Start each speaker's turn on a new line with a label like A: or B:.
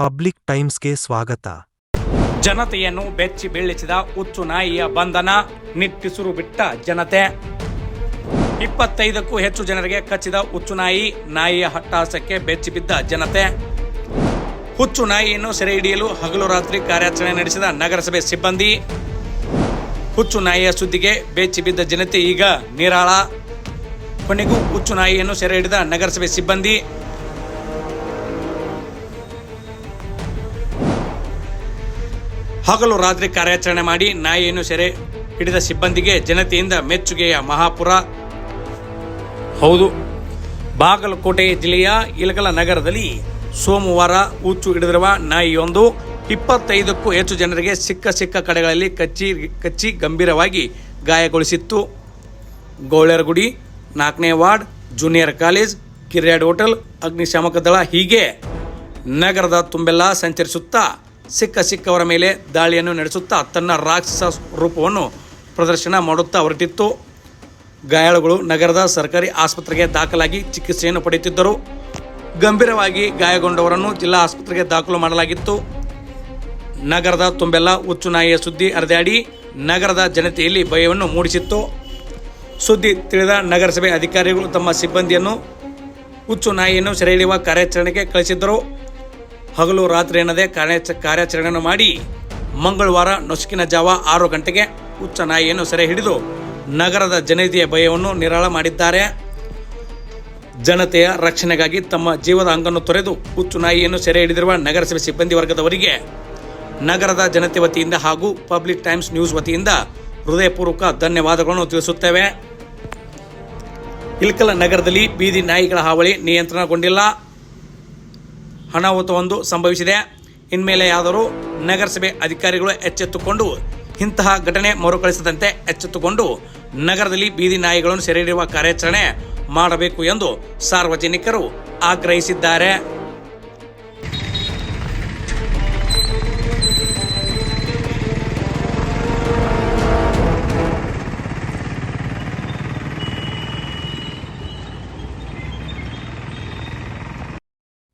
A: Public ಟೈಮ್ಸ್ಗೆ ಸ್ವಾಗತ.
B: ಜನತೆಯನ್ನು ಬೆಚ್ಚಿ ಬೀಳಿಸಿದ ಹುಚ್ಚು ನಾಯಿಯ ಬಂಧನ ನಿಟ್ಟಿಸುರು ಬಿಟ್ಟ ಜನತೆ. ಇಪ್ಪತ್ತೈದಕ್ಕೂ ಹೆಚ್ಚು ಜನರಿಗೆ ಕಚ್ಚಿದ ಹುಚ್ಚು ನಾಯಿ, ನಾಯಿಯ ಹಟ್ಟಾಸಕ್ಕೆ ಬೆಚ್ಚಿ ಬಿದ್ದ ಜನತೆ. ಹುಚ್ಚು ನಾಯಿಯನ್ನು ಸೆರೆ ಹಿಡಿಯಲು ಹಗಲು ರಾತ್ರಿ ಕಾರ್ಯಾಚರಣೆ ನಡೆಸಿದ ನಗರಸಭೆ ಸಿಬ್ಬಂದಿ. ಹುಚ್ಚು ನಾಯಿಯ ಸುದ್ದಿಗೆ ಬೆಚ್ಚಿ ಬಿದ್ದ ಜನತೆ ಈಗ ನಿರಾಳ. ಕೊನೆಗೂ ಹುಚ್ಚು ನಾಯಿಯನ್ನು ಸೆರೆ ಹಿಡಿದ ನಗರಸಭೆ ಸಿಬ್ಬಂದಿ. ಹಗಲು ರಾತ್ರಿ ಕಾರ್ಯಾಚರಣೆ ಮಾಡಿ ನಾಯಿಯನ್ನು ಸೆರೆ ಹಿಡಿದ ಸಿಬ್ಬಂದಿಗೆ ಜನತೆಯಿಂದ ಮೆಚ್ಚುಗೆಯ ಮಹಾಪುರ. ಹೌದು, ಬಾಗಲಕೋಟೆ ಜಿಲ್ಲೆಯ ಇಲಗಲ ನಗರದಲ್ಲಿ ಸೋಮವಾರ ಹುಚ್ಚು ಹಿಡಿದಿರುವ ನಾಯಿಯೊಂದು ಇಪ್ಪತ್ತೈದಕ್ಕೂ ಹೆಚ್ಚು ಜನರಿಗೆ ಸಿಕ್ಕ ಸಿಕ್ಕ ಕಡೆಗಳಲ್ಲಿ ಕಚ್ಚಿ ಕಚ್ಚಿ ಗಂಭೀರವಾಗಿ ಗಾಯಗೊಳಿಸಿತ್ತು. ಗೌಳರಗುಡಿ, ನಾಲ್ಕನೇ ward, junior college, Kiryad hotel, ಅಗ್ನಿಶಾಮಕ ದಳ ಹೀಗೆ ನಗರದ ತುಂಬೆಲ್ಲ ಸಂಚರಿಸುತ್ತಾ ಸಿಕ್ಕ ಸಿಕ್ಕವರ ಮೇಲೆ ದಾಳಿಯನ್ನು ನಡೆಸುತ್ತಾ ತನ್ನ ರಾಕ್ಷಸ ರೂಪವನ್ನು ಪ್ರದರ್ಶನ ಮಾಡುತ್ತಾ ಹೊರಟಿತ್ತು. ಗಾಯಾಳುಗಳು ನಗರದ ಸರ್ಕಾರಿ ಆಸ್ಪತ್ರೆಗೆ ದಾಖಲಾಗಿ ಚಿಕಿತ್ಸೆಯನ್ನು ಪಡೆಯುತ್ತಿದ್ದರು. ಗಂಭೀರವಾಗಿ ಗಾಯಗೊಂಡವರನ್ನು ಜಿಲ್ಲಾ ಆಸ್ಪತ್ರೆಗೆ ದಾಖಲು ಮಾಡಲಾಗಿತ್ತು. ನಗರದ ತುಂಬೆಲ್ಲ ಹುಚ್ಚು ನಾಯಿಯ ಸುದ್ದಿ ಹರಿದಾಡಿ ನಗರದ ಜನತೆಯಲ್ಲಿ ಭಯವನ್ನು ಮೂಡಿಸಿತ್ತು. ಸುದ್ದಿ ತಿಳಿದ ನಗರಸಭೆ ಅಧಿಕಾರಿಗಳು ತಮ್ಮ ಸಿಬ್ಬಂದಿಯನ್ನು ಹುಚ್ಚು ನಾಯಿಯನ್ನು ಸೆರೆ ಹಿಡಿಯುವ ಕಾರ್ಯಾಚರಣೆಗೆ ಕಳಿಸಿದ್ದರು. ಹಗಲು ರಾತ್ರಿ ಎನ್ನದೇ ಕಾರ್ಯಾಚ ಕಾರ್ಯಾಚರಣೆಯನ್ನು ಮಾಡಿ ಮಂಗಳವಾರ ನಸುಕಿನ ಜಾವ ಆರು ಗಂಟೆಗೆ ಹುಚ್ಚ ನಾಯಿಯನ್ನು ಸೆರೆ ಹಿಡಿದು ನಗರದ ಜನತೆಯ ಭಯವನ್ನು ನಿರಾಳ ಮಾಡಿದ್ದಾರೆ. ಜನತೆಯ ರಕ್ಷಣೆಗಾಗಿ ತಮ್ಮ ಜೀವದ ಅಂಗನ್ನು ತೊರೆದು ಹುಚ್ಚು ನಾಯಿಯನ್ನು ಸೆರೆ ಹಿಡಿದಿರುವ ನಗರಸಭೆ ಸಿಬ್ಬಂದಿ ವರ್ಗದವರಿಗೆ ನಗರದ ಜನತೆ ವತಿಯಿಂದ ಹಾಗೂ ಪಬ್ಲಿಕ್ ಟೈಮ್ಸ್ ನ್ಯೂಸ್ ವತಿಯಿಂದ ಹೃದಯಪೂರ್ವಕ ಧನ್ಯವಾದಗಳನ್ನು ತಿಳಿಸುತ್ತೇವೆ. ಇಲ್ಕಲ ನಗರದಲ್ಲಿ ಬೀದಿ ನಾಯಿಗಳ ಹಾವಳಿ ನಿಯಂತ್ರಣಗೊಂಡಿಲ್ಲ. ಅನಾಹುತವೊಂದು ಸಂಭವಿಸಿದೆ. ಇನ್ಮೇಲೆ ಯಾದರೂ ನಗರಸಭೆ ಅಧಿಕಾರಿಗಳು ಎಚ್ಚೆತ್ತುಕೊಂಡು ಇಂತಹ ಘಟನೆ ಮರುಕಳಿಸದಂತೆ ಎಚ್ಚೆತ್ತುಕೊಂಡು ನಗರದಲ್ಲಿ ಬೀದಿ ನಾಯಿಗಳನ್ನು ಸೆರೆ ಹಿಡಿಯುವ ಕಾರ್ಯಾಚರಣೆ ಮಾಡಬೇಕು ಎಂದು ಸಾರ್ವಜನಿಕರು ಆಗ್ರಹಿಸಿದ್ದಾರೆ.